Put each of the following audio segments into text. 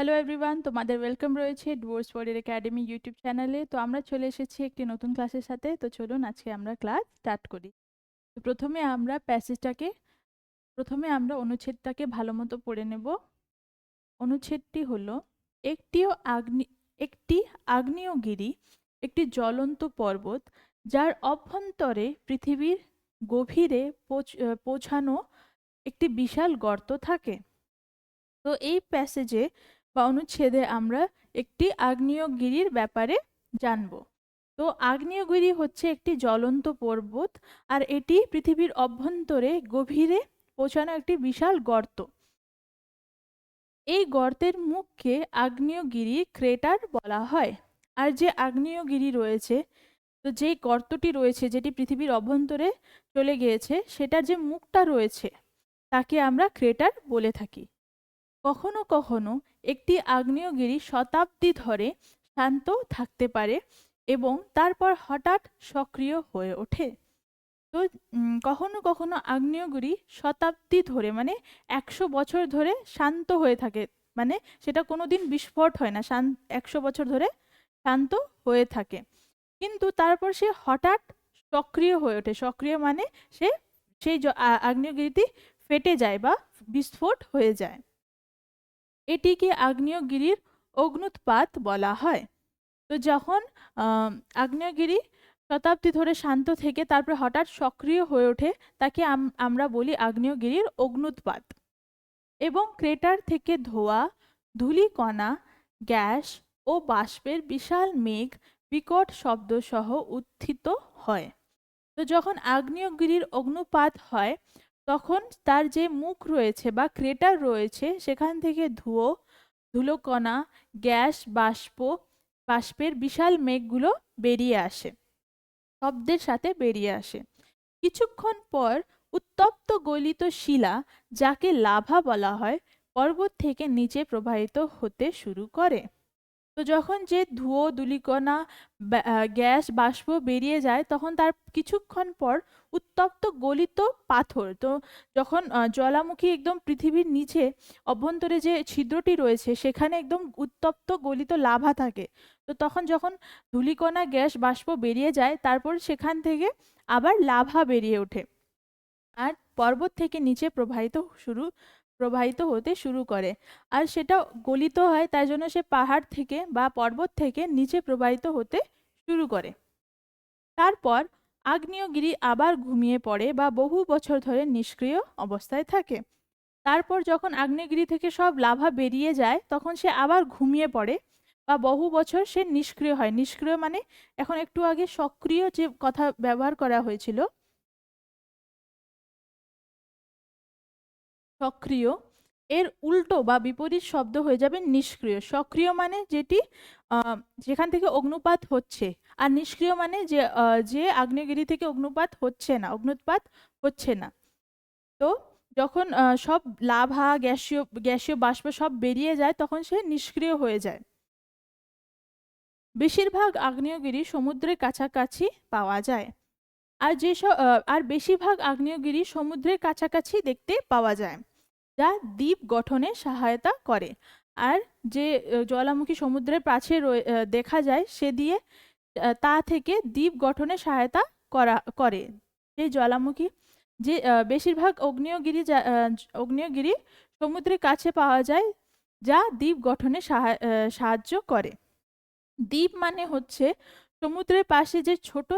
Hello everyone তোমাদের welcome রয়েছে Dooars world academy YouTube চ্যানেলে তো আমরা চলে এসেছি একটি নতুন ক্লাসের সাথে। তো চলুন আজকে আমরা ক্লাস স্টার্ট করি। তো প্রথমে আমরা প্যাসেজটাকে প্রথমে আমরা অনুচ্ছেদটাকে ভালো মতো পড়ে নেব। অনুচ্ছেদটি হলো, একটিও আগ্নি, একটি আগ্নেয়গিরি একটি জ্বলন্ত পর্বত যার অভ্যন্তরে পৃথিবীর গভীরে পৌঁছ- পৌঁছানো একটি বিশাল গর্ত থাকে। তো এই প্যাসেজে বা অনুচ্ছেদে আমরা একটি আগ্নেয়গিরির ব্যাপারে জানব। তো আগ্নেয়গিরি হচ্ছে একটি জ্বলন্ত পর্বত আর এটি পৃথিবীর অভ্যন্তরে গভীরে পৌঁছানো একটি বিশাল গর্ত। এই গর্তের মুখকে আগ্নেয়গিরি ক্রেটার বলা হয়। আর যে আগ্নেয়গিরি রয়েছে, তো যেই গর্তটি রয়েছে, যেটি পৃথিবীর অভ্যন্তরে চলে গিয়েছে, সেটার যে মুখটা রয়েছে, তাকে আমরা ক্রেটার বলে থাকি। কখনো কখনো একটি আগ্নেয়গিরি শতাব্দী ধরে শান্ত থাকতে পারে এবং তারপর হঠাৎ সক্রিয় হয়ে ওঠে। তো কখনো কখনো আগ্নেয়গিরি শতাব্দী ধরে মানে একশো বছর ধরে শান্ত হয়ে থাকে। মানে সেটা কোনো দিন বিস্ফোট হয় না, শান, একশো বছর ধরে শান্ত হয়ে থাকে। কিন্তু তারপর সে হঠাৎ সক্রিয় হয়ে ওঠে। সক্রিয় মানে সে, সেই আগ্নেয়গিরিটি ফেটে যায় বা বিস্ফোট হয়ে যায়। এটিকে আগ্নেয়গিরির অগ্নুৎপাত বলা হয়। তো যখন আগ্নেয়গিরি শতাব্দী ধরে শান্ত থেকে তারপরে হঠাৎ সক্রিয় হয়ে ওঠে, তাকে আমরা বলি আগ্নেয়গিরির অগ্নুৎপাত এবং ক্রেটার থেকে ধোঁয়া, ধূলিকণা, গ্যাস ও বাষ্পের বিশাল মেঘ, বিকট শব্দসহ উত্থিত হয়। তো যখন আগ্নেয়গিরির অগ্নুপাত হয় তখন তার যে মুখ রয়েছে বা ক্রেটার রয়েছে, সেখান থেকে ধুয়ো, ধুলোকণা, গ্যাস, বাষ্প, বাষ্পের বিশাল মেঘগুলো বেরিয়ে আসে, শব্দের সাথে বেরিয়ে আসে। কিছুক্ষণ পর উত্তপ্ত গলিত শিলা, যাকে লাভা বলা হয়, পর্বত থেকে নিচে প্রবাহিত হতে শুরু করে। তো যখন যে ধুয়ো ধূলিকণা গ্যাস বাষ্প বেরিয়ে যায় তখন তার কিছুক্ষণ পর উত্তপ্ত গলিত পাথর তো যখন আহ, জ্বালামুখী একদম পৃথিবীর নিচে অভ্যন্তরে যে ছিদ্রটি রয়েছে সেখানে একদম উত্তপ্ত গলিত লাভা থাকে তো তখন যখন ধূলিকণা গ্যাস বাষ্প বেরিয়ে যায় তারপর সেখান থেকে আবার লাভা বেরিয়ে ওঠে। আর পর্বত থেকে নিচে প্রবাহিত শুরু প্রবাহিত হতে শুরু করে। আর সেটা গলিত হয় তাই জন্য সে পাহাড় থেকে বা পর্বত থেকে নিচে প্রবাহিত হতে শুরু করে। তারপর আগ্নেয়গিরি আবার ঘুমিয়ে পড়ে বা বহু বছর ধরে নিষ্ক্রিয় অবস্থায় থাকে। তারপর যখন আগ্নেয়গিরি থেকে সব লাভা বেরিয়ে যায়, তখন সে আবার ঘুমিয়ে পড়ে বা বহু বছর সে নিষ্ক্রিয় হয়। নিষ্ক্রিয় মানে এখন একটু আগে সক্রিয় যে কথা ব্যবহার করা হয়েছিল সক্রিয়, এর উল্টো বা বিপরীত শব্দ হয়ে যাবে নিষ্ক্রিয়। সক্রিয় মানে যেটি যেখান থেকে অগ্নুপাত হচ্ছে। আর নিষ্ক্রিয় মানে যে যে আগ্নেয়গিরি থেকে অগ্নুপাত হচ্ছে না, অগ্নুৎপাত হচ্ছে না। তো যখন সব লাভা, গ্যাসীয় গ্যাসীয় বাষ্প সব বেরিয়ে যায়, তখন সে নিষ্ক্রিয় হয়ে যায়। বেশিরভাগ আগ্নেয়গিরি সমুদ্রের কাছাকাছি পাওয়া যায়। আর যেসব আর বেশিরভাগ আগ্নেয়গিরি সমুদ্রের কাছাকাছি দেখতে পাওয়া যায়। যা দ্বীপ গঠনে সহায়তা করে। আর যে আহ, জ্বালামুখী সমুদ্রের রয়ে- দেখা যায় সে দিয়ে তা থেকে দ্বীপ গঠনে সহায়তা করা করে। সেই জ্বালামুখী যে বেশিরভাগ অগ্নেয়গিরি অগ্নেয়গিরি সমুদ্রের কাছে পাওয়া যায় যা দ্বীপ গঠনে সাহা- সাহায্য করে। দ্বীপ মানে হচ্ছে সমুদ্রের পাশে যে ছোট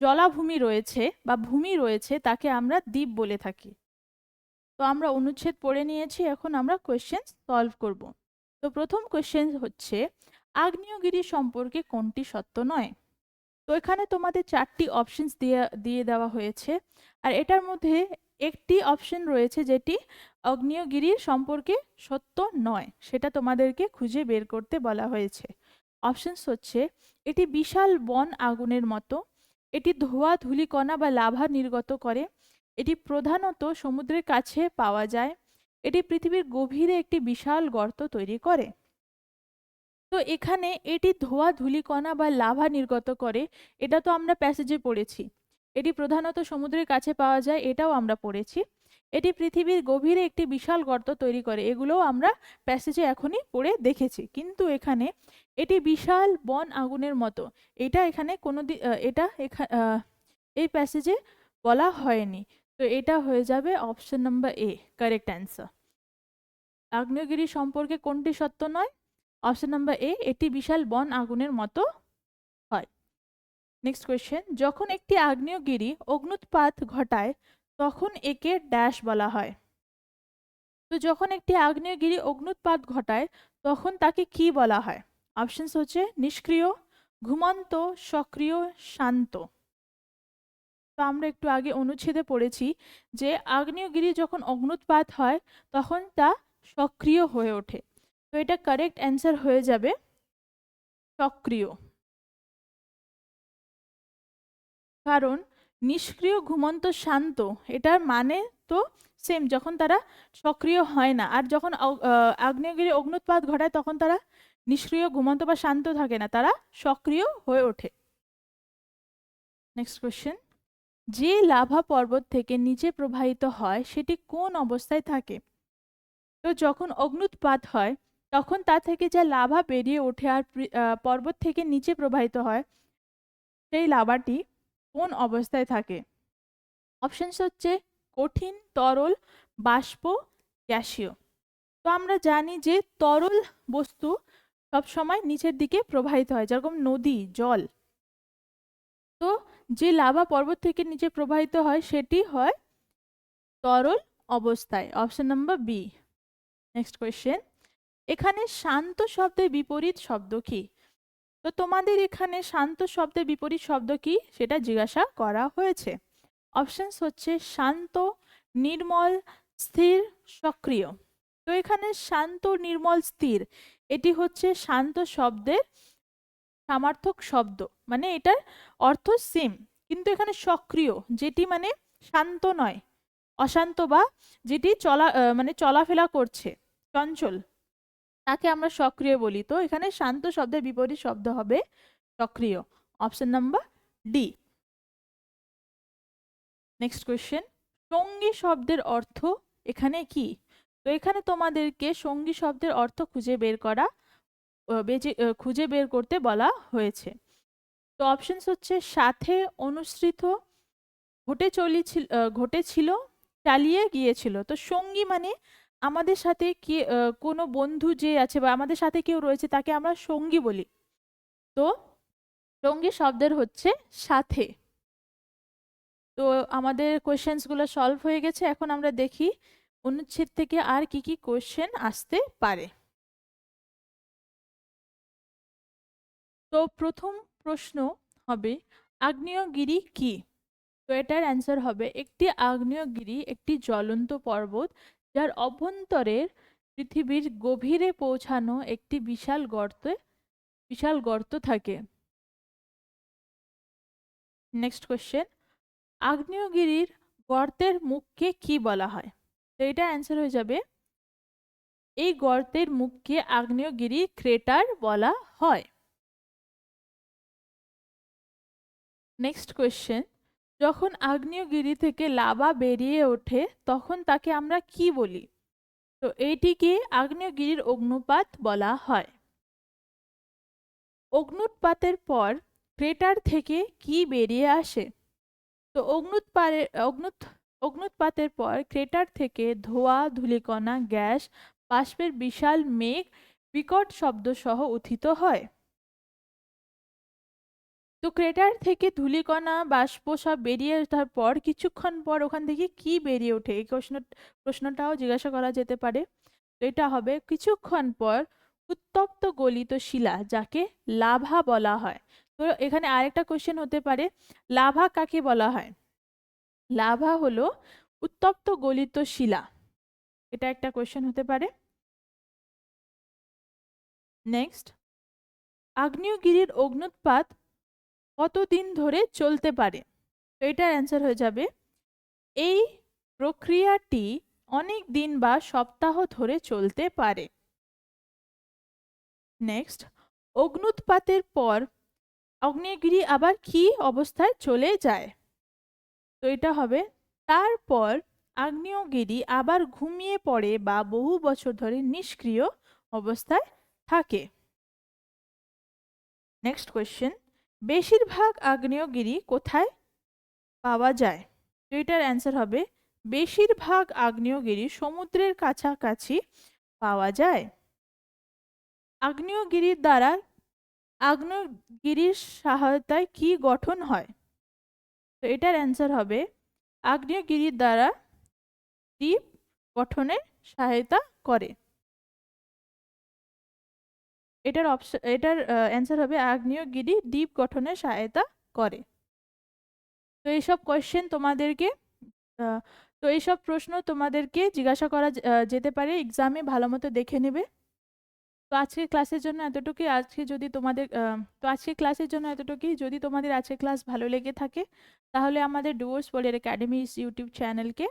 জলাভূমি রয়েছে বা ভূমি রয়েছে তাকে আমরা দ্বীপ বলে থাকি। তো আমরা অনুচ্ছেদ পড়ে নিয়েছি, এখন আমরা কোয়েশ্চেন সলভ করব। তো প্রথম কোয়েশ্চেন হচ্ছে, আগ্নেয়গিরি সম্পর্কে কোনটি সত্য নয়? তো এখানে তোমাদের চারটি অপশনস দিয়ে দিয়ে দেওয়া হয়েছে, আর এটার মধ্যে একটি অপশন রয়েছে যেটি আগ্নেয়গিরির সম্পর্কে সত্য নয়, সেটা তোমাদেরকে খুঁজে বের করতে বলা হয়েছে। অপশনস হচ্ছে, এটি বিশাল বন আগুনের মতো, এটি ধোঁয়া, ধুলিকণা বা লাভা নির্গত করে এটি প্রধানত সমুদ্রের কাছে পাওয়া যায়। এটি পৃথিবীর গভীরে একটি বিশাল গর্ত তৈরি করে। তো এখানে এটি ধোঁয়া ধূলিকণা বা লাভা নির্গত করে। এটা তো আমরা প্যাসেজে পড়েছি। এটি প্রধানত সমুদ্রের কাছে পাওয়া যায়, এটাও আমরা পড়েছি। এটি পৃথিবীর গভীরে একটি বিশাল গর্ত তৈরি করে, এগুলোও আমরা প্যাসেজে এখনই পড়ে দেখেছি। কিন্তু এখানে এটি বিশাল বন আগুনের মতো। এটা এখানে কোনো এটা এই প্যাসেজে বলা হয়নি। তো এটা হয়ে যাবে option number A correct answer আগ্নেয়গিরি সম্পর্কে কোনটি সত্য নয়? অপশন নাম্বার এ এটি বিশাল বন আগুনের মতো হয়। নেক্সট কোয়েশ্চেন যখন একটি আগ্নেয়গিরি অগ্নুৎপাত ঘটায়, তখন একে ড্যাশ বলা হয়। তো যখন একটি আগ্নেয়গিরি অগ্নুৎপাত ঘটায়, তখন তাকে কি বলা হয়? অপশনস হচ্ছে নিষ্ক্রিয়, ঘুমন্ত, সক্রিয়, শান্ত। তো আমরা একটু আগে অনুচ্ছেদে পড়েছি যে আগ্নেয়গিরি যখন অগ্নুৎপাত হয়, তখন তা সক্রিয় হয়ে ওঠে। তো এটা কারেক্ট অ্যান্সার হয়ে যাবে সক্রিয়। কারণ নিষ্ক্রিয়, ঘুমন্ত, শান্ত, এটার মানে তো সেম যখন তারা সক্রিয় হয় না। আর যখন আগ্নেয়গিরি অগ্নুৎপাত ঘটায়, তখন তারা নিষ্ক্রিয়, ঘুমন্ত বা শান্ত থাকে না, তারা সক্রিয় হয়ে ওঠে। নেক্সট কোয়েশ্চেন যে লাভা পর্বত থেকে নিচে প্রবাহিত হয়, সেটি কোন অবস্থায় থাকে? তো যখন অগ্নুৎপাত হয়, তখন তা থেকে যা লাভা বেরিয়ে ওঠে আর পর্বত থেকে নিচে প্রবাহিত হয়, সেই লাভাটি কোন অবস্থায় থাকে? অপশানস হচ্ছে কঠিন, তরল, বাষ্প, গ্যাসীয়। তো আমরা জানি যে তরল বস্তু সব সময় নিচের দিকে প্রবাহিত হয়, যেরকম নদী, জল। তো যে লাভা পর্বত থেকে নিচে প্রবাহিত হয়, সেটি হয় তরল অবস্থায়। Option number B next question এখানে শান্ত শব্দের বিপরীত শব্দ কি? তো তোমাদের এখানে শান্ত শব্দের বিপরীত শব্দ কি? সেটা জিজ্ঞাসা করা হয়েছে। অপশনস হচ্ছে শান্ত, নির্মল, স্থির, সক্রিয়। তো এখানে শান্ত, নির্মল, স্থির, এটি হচ্ছে শান্ত শব্দের সমার্থক শব্দ। মানে এটার অর্থ সেম কিন্তু এখানে সক্রিয়, যেটি মানে শান্ত নয়। অশান্ত বা যেটি চলা মানে চলাফেরা করছে, চঞ্চল। তাকে আমরা সক্রিয় বলি। তো এখানে শান্ত শব্দের বিপরীত শব্দ হবে সক্রিয়। Option number D next question সঙ্গী শব্দের অর্থ এখানে কি? তো এখানে তোমাদেরকে সঙ্গী শব্দের অর্থ খুঁজে বের করা বেজে- খুঁজে বের করতে বলা হয়েছে। তো অপশনস হচ্ছে সাথে অনুসৃত, ঘটে চলেছিল ঘটেছিল, চালিয়ে গিয়েছিল। তো সঙ্গী মানে আমাদের সাথে কে কোনো বন্ধু যে আছে বা আমাদের সাথে কেউ রয়েছে তাকে আমরা সঙ্গী বলি। তো সঙ্গী শব্দের হচ্ছে সাথে। তো আমাদের কোয়েশ্চেন্সগুলো সলভ হয়ে গেছে। এখন আমরা দেখি অনুচ্ছেদ থেকে আর কি কি কোয়েশ্চেন আসতে পারে। তো প্রথম প্রশ্ন হবে, আগ্নেয়গিরি কি? তো এটার অ্যান্সার হবে, একটি আগ্নেয়গিরি একটি জ্বলন্ত পর্বত যার অভ্যন্তরের পৃথিবীর গভীরে পৌঁছানো একটি বিশাল গর্তে, বিশাল গর্ত থাকে। নেক্সট কোয়েশ্চেন আগ্নেয়গিরির গর্তের মুখকে কি বলা হয়? তো এটা অ্যান্সার হয়ে যাবে, এই গর্তের মুখকে আগ্নেয়গিরি ক্রেটার বলা হয়। নেক্সট কোয়েশ্চেন যখন আগ্নেয়গিরি থেকে লাভা বেরিয়ে ওঠে, তখন তাকে আমরা কি বলি? তো এইটিকে আগ্নেয়গিরির অগ্নুপাত বলা হয়। অগ্নুৎপাতের পর ক্রেটার থেকে কি বেরিয়ে আসে? তো অগ্নুৎপারে, অগ্নুৎ, অগ্নুৎপাতের পর ক্রেটার থেকে ধোঁয়া, ধূলিকণা, গ্যাস, বাষ্পের বিশাল মেঘ, বিকট শব্দ সহ উত্থিত হয়। তো ক্রেটার থেকে ধূলিকণা, বাষ্প সব বেরিয়ে ওঠার পর কিছুক্ষণ পর ওখান থেকে কি বেরিয়ে ওঠে? এই প্রশ্ন, প্রশ্নটাও জিজ্ঞাসা করা যেতে পারে। তো এটা হবে কিছুক্ষণ পর উত্তপ্ত গলিত শিলা, যাকে লাভা বলা হয়। তো এখানে আরেকটা কোশ্চেন হতে পারে, লাভা কাকে বলা হয়? লাভা হলো উত্তপ্ত গলিত শিলা। এটা একটা কোশ্চেন হতে পারে। নেক্সট আগ্নেয়গিরির অগ্নুৎপাত কতদিন ধরে চলতে পারে? তো এটার অ্যান্সার হয়ে যাবে, এই প্রক্রিয়াটি অনেক দিন বা সপ্তাহ ধরে চলতে পারে। নেক্সট অগ্নুৎপাতের পর আগ্নেয়গিরি আবার কি অবস্থায় চলে যায়? তো এটা হবে, তারপর আগ্নেয়গিরি আবার ঘুমিয়ে পড়ে বা বহু বছর ধরে নিষ্ক্রিয় অবস্থায় থাকে। নেক্সট কোয়েশ্চেন বেশিরভাগ আগ্নেয়গিরি কোথায় পাওয়া যায়? তো এটার অ্যান্সার হবে, বেশিরভাগ আগ্নেয়গিরি সমুদ্রের কাছাকাছি পাওয়া যায়। আগ্নেয়গিরির দ্বারা আগ্নেয়গিরির সহায়তায় কি গঠন হয়? তো এটার অ্যান্সার হবে, আগ্নেয়গিরির দ্বারা দ্বীপ গঠনে সহায়তা করে। এটার অপশন এটার অ্যান্সার হবে আগ্নেয়গিরি দ্বীপ গঠনে সহায়তা করে। তো এইসব কোয়েশ্চেন তোমাদেরকে তো এইসব প্রশ্ন তোমাদেরকে জিজ্ঞাসা করা যেতে পারে। এক্সামে ভালো মতো দেখে নেবে। তো আজকের ক্লাসের জন্য এতটুকুই। আজকে যদি তোমাদের তো আজকের ক্লাসের জন্য এতটুকুই। যদি তোমাদের আজকের ক্লাস ভালো লেগে থাকে, তাহলে আমাদের ডুয়ার্স পোলের একাডেমি ইউটিউব চ্যানেলকে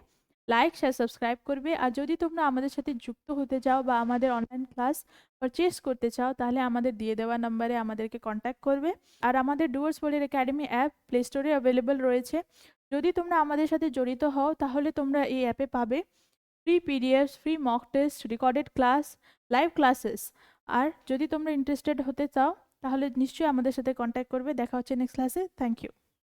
লাইক শেয়ার সাবস্ক্রাইব করবে। আর যদি তোমরা আমাদের সাথে যুক্ত হতে চাও বা আমাদের অনলাইন ক্লাস পারচেস করতে চাও, তাহলে আমাদের দিয়ে দেওয়া নাম্বারে আমাদেরকে কন্ট্যাক্ট করবে। আর আমাদের ডুয়ার্স পোলের একাডেমি অ্যাপ প্লে স্টোরে অ্যাভেলেবল রয়েছে। যদি তোমরা আমাদের সাথে জড়িত হও, তাহলে তোমরা এই অ্যাপে পাবে free PDF free mock test recorded class live classes আর যদি তোমরা ইন্টারেস্টেড হতে চাও, তাহলে নিশ্চয়ই আমাদের সাথে কন্ট্যাক্ট করবে। দেখা হচ্ছে নেক্সট ক্লাসে থ্যাংক ইউ